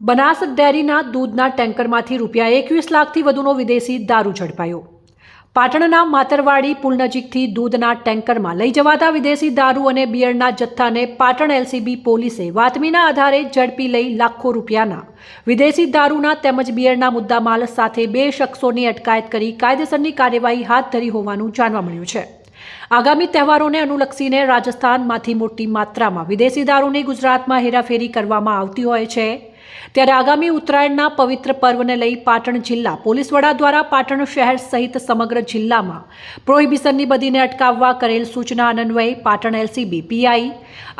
બનાસ ડેરીના દૂધના ટેન્કરમાંથી રૂપિયા એકવીસ લાખથી વધુનો વિદેશી દારૂ ઝડપાયો. પાટણના માતરવાડી પુલ નજીકથી દૂધના ટેન્કરમાં લઈ જવાતા વિદેશી દારૂ અને બિયરના જથ્થાને પાટણ એલસીબી પોલીસે વાતમીના આધારે ઝડપી લઈ લાખો રૂપિયાના વિદેશી દારૂના તેમજ બિયરના મુદ્દામાલ સાથે બે શખ્સોની અટકાયત કરી કાયદેસરની કાર્યવાહી હાથ ધરી હોવાનું જાણવા મળ્યું છે. આગામી તહેવારોને અનુલક્ષીને રાજસ્થાનમાંથી મોટી માત્રામાં વિદેશી દારૂની ગુજરાતમાં હેરાફેરી કરવામાં આવતી હોય છે ત્યારે આગામી ઉત્તરાયણના પવિત્ર પર્વને લઈ પાટણ જિલ્લા પોલીસ વડા દ્વારા પાટણ શહેર સહિત સમગ્ર જિલ્લામાં પ્રોહિબિશનની બદીને અટકાવવા કરેલ સૂચના અન્વયે પાટણ એલસીબી પીઆઈ,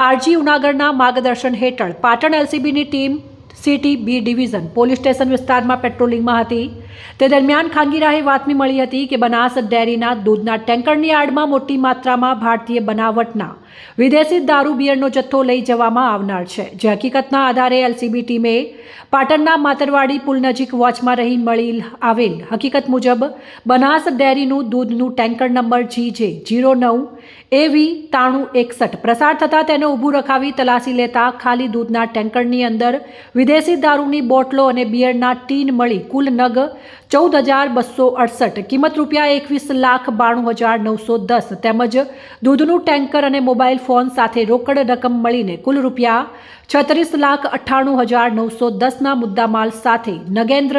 આરજી ઉનાગરના માર્ગદર્શન હેઠળ Patan એલસીબીની team, city B division police station વિસ્તારમાં પેટ્રોલિંગમાં હતી. તે દરમિયાન ખાનગી વાતમી મળી હતી કે બનાસ ડેરીના દૂધના ટેન્કરની આડમાં મોટી માત્રામાં ભારતીય બનાવટના વિદેશી દારૂ બિયરનો જથ્થો લઈ જવામાં આવનાર છે. જે હકીકતના આધારે એલસીબી ટીમે પાટણના માતરવાડી પુલ નજીક વોચમાં રહી મળી આવેલ હકીકત મુજબ બનાસ ડેરીનું દૂધનું ટેન્કર નંબર જી જે જીરો નવ એવી તાણું એકસઠ પ્રસાર થતાં તેને ઊભું રખાવી તલાસી લેતા ખાલી દૂધના ટેન્કરની અંદર વિદેશી દારૂની બોટલો અને બિયરના ટીન મળી કુલ નગ ચૌદ હજાર બસો અડસઠ. કિંમત રૂપિયા એકવીસ લાખ બાણું હજાર નવસો દસ. તેમજ દૂધનું ટેન્કર અને મોબાઈલ ફોન સાથે રોકડ રકમ મળીને કુલ રૂપિયા છત્રીસ લાખ અઠ્ઠાણું હજાર નવસો દસના મુદ્દામાલ સાથે નગેન્દ્ર,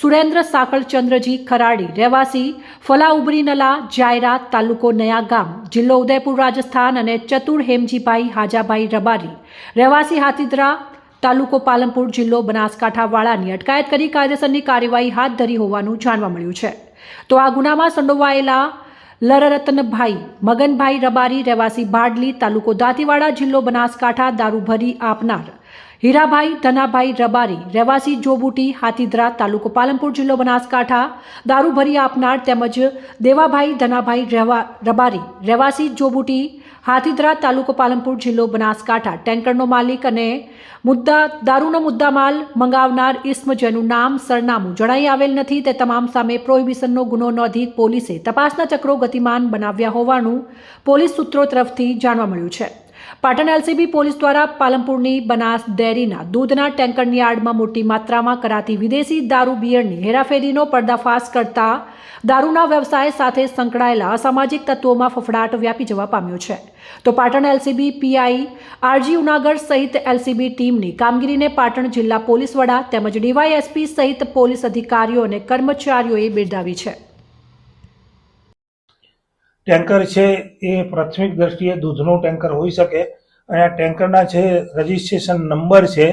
સુરેન્દ્ર સાકળચંદ્રજી ખરાડી, રહેવાસી ફલા ઉબરીનલા જાયરા તાલુકો નયા ગામ, જિલ્લો ઉદયપુર રાજસ્થાન અને ચતુર હેમજીભાઈ હાજાભાઈ રબારી, રહેવાસી હાથીદરા તાલુકો પાલનપુર જિલ્લો બનાસકાંઠાવાળાની અટકાયત કરી કાયદેસરની કાર્યવાહી હાથ ધરી હોવાનું જાણવા મળ્યું છે. તો આ ગુનામાં સંડોવાયેલા લરરત્નભાઈ, મગનભાઈ રબારી, રહેવાસી ભાડલી તાલુકો દાંતીવાડા, જિલ્લો બનાસકાંઠા દારૂ ભરી આપનાર હીરાભાઈ, ધનાભાઈ રબારી, રહેવાસી જોબુટી, હાથીદરા, તાલુકો પાલનપુર, જિલ્લો બનાસકાંઠા દારૂ ભરી આપનાર તેમજ દેવાભાઈ, ધનાભાઈ રહેવા, રબારી, રહેવાસી જોબુટી હાથીદરા તાલુકો પાલનપુર જિલ્લો બનાસકાંઠા. ટેન્કરનો માલિક અને મુદ્દા, દારૂનો મુદ્દામાલ મંગાવનાર ઇસ્મ જેનું નામ, સરનામું જણાઈ આવેલ નથી. તે તમામ સામે પ્રોહિબિશનનો ગુનો નોંધી પોલીસે તપાસના ચક્રો ગતિમાન બનાવ્યા હોવાનું પોલીસ સૂત્રો તરફથી જાણવા મળ્યું છે. પાટણ એલસીબી પોલીસ દ્વારા પાલનપુરની બનાસ ડેરીના દૂધના ટેન્કરની આડમાં મોટી માત્રામાં કરાતી વિદેશી દારૂ બિયરની હેરાફેરીનો પર્દાફાશ કરતા દારૂના વ્યવસાય સાથે સંકળાયેલા અસામાજિક તત્વોમાં ફફડાટ વ્યાપી જવા પામ્યો છે. તો Patan LCB PI RG Unagar સહિત એલસીબી ટીમની કામગીરીને પાટણ જિલ્લા પોલીસ વડા તેમજ ડીવાયએસપી સહિત પોલીસ અધિકારીઓ અને કર્મચારીઓએ બિરદાવી છે. ટેન્કર છે એ પ્રાથમિક દ્રષ્ટિએ દૂધનું ટેન્કર હોઈ શકે અને આ ટેન્કરના જે રજિસ્ટ્રેશન નંબર છે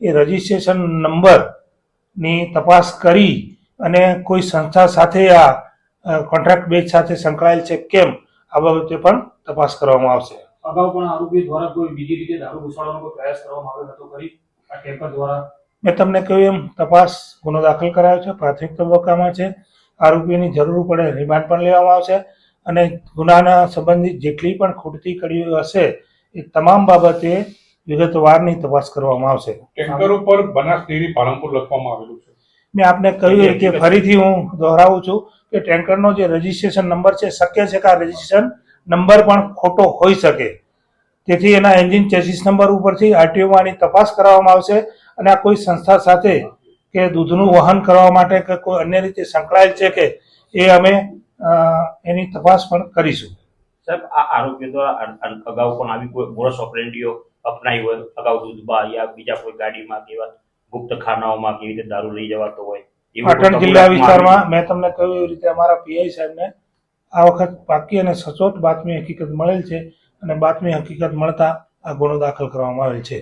એ રજિસ્ટ્રેશન નંબરની તપાસ કરી અને કોઈ સંસ્થા સાથે આ કોન્ટ્રાક્ટ બેચ સાથે સંકળાયેલ છે કેમ આ બાબતે પણ તપાસ કરવામાં આવશે. અગાઉ પણ આરોપી દ્વારા કોઈ બીજી રીતે દારૂ ઘુસાડવાનો પ્રયાસ કરવામાં આવ્યો હતો કરી આ ટેન્કર દ્વારા? મેં તમને કહ્યું એમ તપાસ ગુનો દાખલ કરાયો છે પ્રાથમિક તબક્કામાં છે. આરોપીની જરૂર પડે રિમાન્ડ પણ લેવામાં આવશે. અને ગુનાના સંબંધિત જેટલી પણ ખૂટતી કડીઓ હશે એ તમામ બાબતે વિગતવારની તપાસ કરવામાં આવશે. ટેન્કર ઉપર બનાસ ડેરી પાલનપુર લખવામાં આવેલું છે. મેં આપને કહ્યું કે ફરીથી હું દોહરાવું છું કે ટેન્કરનો જે રજિસ્ટ્રેશન નંબર છે શક્ય છે કે આ રજિસ્ટ્રેશન નંબર પણ ખોટો હોઈ શકે. તેથી એના એન્જિન ચેસિસ નંબર ઉપરથી આરટીઓમાં આની તપાસ કરવામાં આવશે અને આ કોઈ સંસ્થા સાથે કે દૂધનું વહન કરવા માટે કે કોઈ અન્ય રીતે સંકળાયેલ છે કે એ અમે એની તપાસ પણ કરીશું. સાહેબ આ આરોગ્ય દ્વારા અગાઉ પણ આવી કોઈ મોરસ ઓપરેન્ડીઓ અપનાવી હોય અગાઉ દૂધબા યા બીજા કોઈ ગાડીમાં કે એવા ગુપ્ત ખાનાઓમાં કેવી રીતે દારૂ લઈ જવાતો હોય પાટણ જિલ્લા વિસ્તારમાં મેં તમને કહ્યું એવી રીતે અમારા પીઆઈ સાહેબને આ વખત પાકી અને સચોટ બાતમી હકીકત મળેલ છે અને બાતમી હકીકત મળતા આ ગુનો દાખલ કરવામાં આવેલ છે.